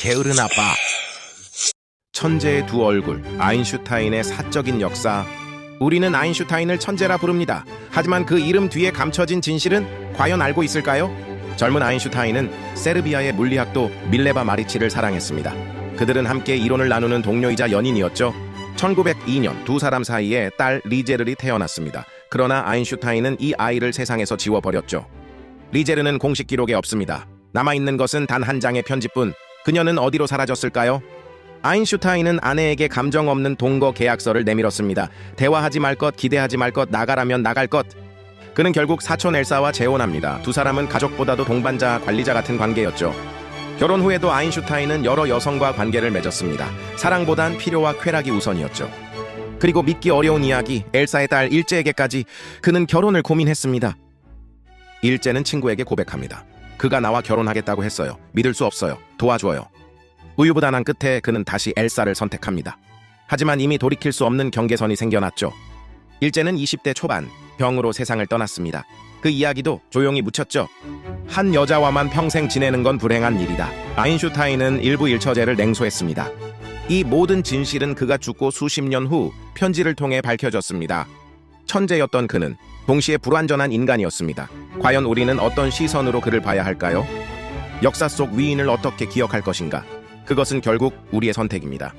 게으른 아빠. 천재의 두 얼굴, 아인슈타인의 사적인 역사. 우리는 아인슈타인을 천재라 부릅니다. 하지만 그 이름 뒤에 감춰진 진실은 과연 알고 있을까요? 젊은 아인슈타인은 세르비아의 물리학도 밀레바 마리치를 사랑했습니다. 그들은 함께 이론을 나누는 동료이자 연인이었죠. 1902년 두 사람 사이에 딸 리제르이 태어났습니다. 그러나 아인슈타인은 이 아이를 세상에서 지워버렸죠. 리제르는 공식 기록에 없습니다. 남아있는 것은 단 한 장의 편지뿐. 그녀는 어디로 사라졌을까요? 아인슈타인은 아내에게 감정 없는 동거 계약서를 내밀었습니다. 대화하지 말 것, 기대하지 말 것, 나가라면 나갈 것. 그는 결국 사촌 엘사와 재혼합니다. 두 사람은 가족보다도 동반자, 관리자 같은 관계였죠. 결혼 후에도 아인슈타인은 여러 여성과 관계를 맺었습니다. 사랑보단 필요와 쾌락이 우선이었죠. 그리고 믿기 어려운 이야기, 엘사의 딸 일제에게까지 그는 결혼을 고민했습니다. 일제는 친구에게 고백합니다. 그가 나와 결혼하겠다고 했어요. 믿을 수 없어요. 도와줘요. 우유부단한 끝에 그는 다시 엘사를 선택합니다. 하지만 이미 돌이킬 수 없는 경계선이 생겨났죠. 일제는 20대 초반 병으로 세상을 떠났습니다. 그 이야기도 조용히 묻혔죠. 한 여자와만 평생 지내는 건 불행한 일이다. 아인슈타인은 일부 일처제를 냉소했습니다. 이 모든 진실은 그가 죽고 수십 년 후 편지를 통해 밝혀졌습니다. 천재였던 그는 동시에 불완전한 인간이었습니다. 과연 우리는 어떤 시선으로 그를 봐야 할까요? 역사 속 위인을 어떻게 기억할 것인가? 그것은 결국 우리의 선택입니다.